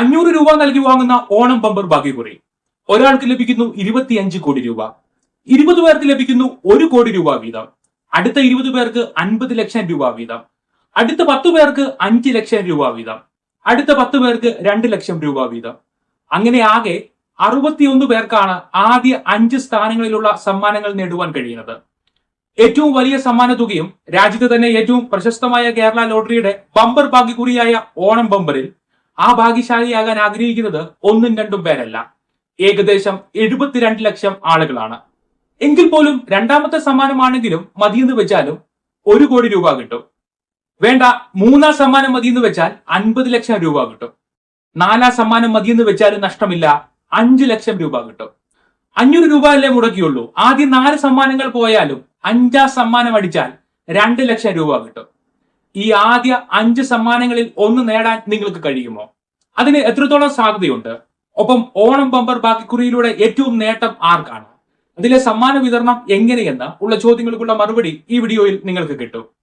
അഞ്ഞൂറ് രൂപ നൽകി വാങ്ങുന്ന ഓണം ബമ്പർ ഭാഗ്യക്കുറി ഒരാൾക്ക് ലഭിക്കുന്നു ഇരുപത്തിയഞ്ച് കോടി രൂപ. ഇരുപത് പേർക്ക് ലഭിക്കുന്നു ഒരു കോടി രൂപ വീതം. അടുത്ത ഇരുപത് പേർക്ക് അൻപത് ലക്ഷം രൂപ വീതം. അടുത്ത പത്ത് പേർക്ക് അഞ്ച് ലക്ഷം രൂപ വീതം. അടുത്ത പത്ത് പേർക്ക് രണ്ട് ലക്ഷം രൂപ വീതം. അങ്ങനെ ആകെ അറുപത്തിയൊന്ന് പേർക്കാണ് ആദ്യ അഞ്ച് സ്ഥാനങ്ങളിലുള്ള സമ്മാനങ്ങൾ നേടുവാൻ കഴിയുന്നത്. ഏറ്റവും വലിയ സമ്മാന തുകയും രാജ്യത്ത് തന്നെ ഏറ്റവും പ്രശസ്തമായ കേരള ലോട്ടറിയുടെ ബമ്പർ ഭാഗ്യക്കുറിയായ ഓണം ബമ്പറിൽ ആ ഭാഗ്യശാലിയാകാൻ ആഗ്രഹിക്കുന്നത് ഒന്നും രണ്ടും പേരല്ല. ഏകദേശം എഴുപത്തിരണ്ട് ലക്ഷം ആളുകളാണ്. എങ്കിൽ പോലും രണ്ടാമത്തെ സമ്മാനമാണെങ്കിലും മതിയെന്ന് വെച്ചാലും ഒരു കോടി രൂപ കിട്ടും. വേണ്ട മൂന്നാം സമ്മാനം മതിയെന്ന് വെച്ചാൽ അൻപത് ലക്ഷം രൂപ കിട്ടും. നാലാം സമ്മാനം മതിയെന്ന് വെച്ചാലും നഷ്ടമില്ല അഞ്ചു ലക്ഷം രൂപ കിട്ടും. അഞ്ഞൂറ് രൂപ അല്ലേ മുടക്കിയുള്ളൂ. ആദ്യം നാല് സമ്മാനങ്ങൾ പോയാലും അഞ്ചാം സമ്മാനം അടിച്ചാൽ രണ്ട് ലക്ഷം രൂപ കിട്ടും. ഈ ആദ്യ അഞ്ച് സമ്മാനങ്ങളിൽ ഒന്ന് നേടാൻ നിങ്ങൾക്ക് കഴിയുമോ? അതിന് എത്രത്തോളം സാധ്യതയുണ്ട്? ഒപ്പം ഓണം ബമ്പർ ബാക്കിക്കുറിയിലൂടെ ഏറ്റവും നേട്ടം ആർക്കാണ്? അതിലെ സമ്മാന വിതരണം എങ്ങനെയെന്ന് ഉള്ള ചോദ്യങ്ങൾക്കുള്ള മറുപടി ഈ വീഡിയോയിൽ നിങ്ങൾക്ക് കിട്ടും.